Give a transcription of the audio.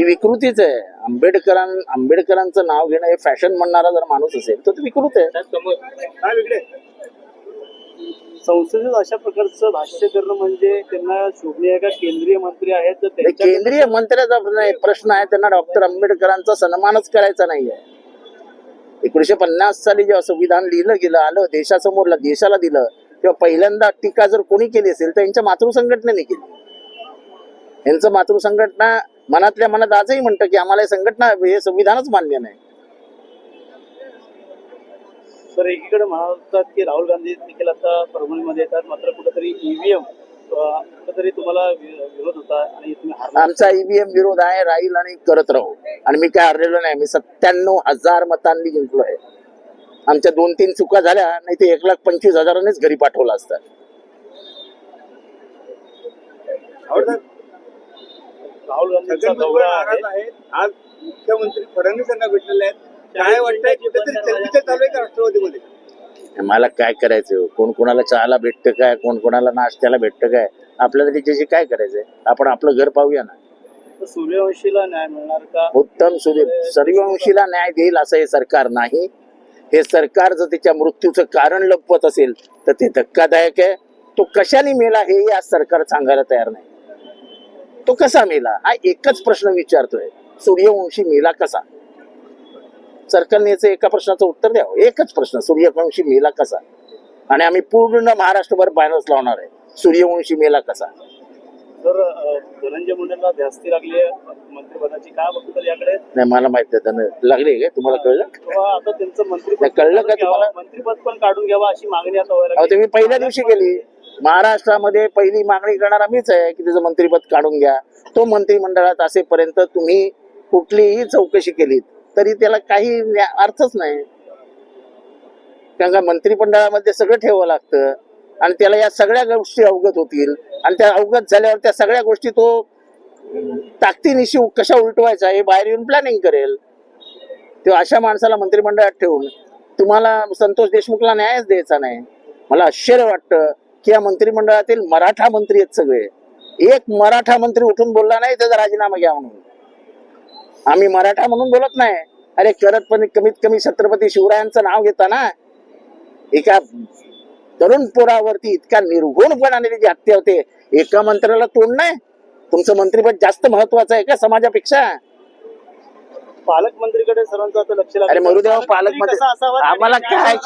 ही विकृतीच आहे. आंबेडकरां आंबेडकरांचं नाव घेणं हे फॅशन म्हणणारा जर माणूस असेल तर तो विकृत आहे. संसदेत अशा प्रकारचं भाष्य करणं म्हणजे त्यांना शोभनीय का केंद्रीय मंत्री आहेत तर केंद्रीय मंत्र्याचा प्रश्न- प्रश्न आहे. त्यांना डॉक्टर आंबेडकरांचा सन्मानच करायचा नाहीये. एकोणीशे पन्नास साली जेव्हा संविधान लिहिलं गेलं आलं देशासमोर देशाला दिलं तेव्हा पहिल्यांदा टीका जर कोणी केली असेल तर यांच्या मातृ संघटनेने केली. यांचं मातृ संघटना मनातल्या मनात आजही म्हणतं की आम्हाला हे संघटना हे संविधानच मान्य नाही. तर एकीकडे म्हणतात की राहुल गांधी देखील आता परभणीमध्ये येतात मात्र कुठेतरी ईव्हीएम कुठेतरी तुम्हाला वि- विरोध होता आणि आमचा ईव्हीएम विरोध आहे राहील आणि करत राहू. आणि मी काय हरलेलो नाही मी सत्त्याण्णव हजार मतांनी जिंकलो आहे. आमच्या दोन तीन चुका झाल्या नाही ते एक लाख पंचवीस हजारांनीच घरी पाठवलं असतं. राहुल गांधींचा दौरा आहे. आज मुख्यमंत्री फडणवीस यांना भेटलेले आहेत. काय वाटतंय कुठेतरी चर्चा चालू आहे का राष्ट्रवादीमध्ये? मला काय करायचं? कोण कोणाला चहाला भेटतं काय? कोण कोणाला नाश्त्याला भेटतं काय? आपल्याला त्याच्याशी काय करायचंय? आपण आपलं घर पाहूया ना. सूर्यवंशीला न्याय मिळणार का? उत्तम सूर्य सर्वंशीला न्याय देईल असं हे सरकार नाही. हे सरकार जर त्याच्या मृत्यूचं कारण लपवत असेल तर ते धक्कादायक आहे. तो कशाने मेला हे आज सरकार सांगायला तयार नाही. तो कसा मेला? हा एकच प्रश्न विचारतोय. सूर्यवंशी मेला कसा? सरकारने याचं एका प्रश्नाचं उत्तर द्यावं. एकच प्रश्न सूर्यवंशी मेला कसा? आणि आम्ही पूर्ण महाराष्ट्रभर बॅनर्स लावणार आहे. सूर्यवंशी मेला कसा? अ, धनंजय मुंडेंना ध्यास्ती लागली मंत्रिपदाची काय बघतो याकडे? नाही मला माहिती आहे. लागले काय तुम्हाला कळलं? आता त्यांचं कळलं का तुम्हाला? मंत्रिपद पण काढून घ्यावं अशी मागणी आता. तुम्ही पहिल्या दिवशी केली. महाराष्ट्रामध्ये पहिली मागणी करणारा मीच आहे की त्याचं मंत्रीपद काढून घ्या. तो मंत्रिमंडळात असेपर्यंत तुम्ही कुठलीही चौकशी केलीत तरी त्याला काही अर्थच नाही. कारण का मंत्रिमंडळामध्ये सगळं ठेवावं लागतं आणि त्याला या सगळ्या गोष्टी अवगत होतील आणि त्या अवगत झाल्यावर त्या सगळ्या गोष्टी तो ताकदीनिशी कशा उलटवायचा हे बाहेर येऊन प्लॅनिंग करेल. तेव्हा अशा माणसाला मंत्रिमंडळात ठेवून तुम्हाला संतोष देशमुखला न्यायच द्यायचा नाही. मला आश्चर्य वाटतं की या मंत्रिमंडळातील मराठा मंत्री आहेत सगळे. एक मराठा मंत्री उठून बोलला नाही त्याचा राजीनामा घ्या म्हणून. आम्ही मराठा म्हणून बोलत नाही. अरे करत पण कमीत कमी छत्रपती शिवरायांचं नाव घेता ना एका तरुण पोरावरती इतका निर्घुणपणाने त्याची हत्या होते. एका मंत्र्याला तोंड नाही. तुमचं मंत्रिपद जास्त महत्वाचं आहे का समाजापेक्षा? पालकमंत्रीकडे सर्वांचं आता लक्ष. अरे मरुदेव पालकमंत्री? आम्हाला काय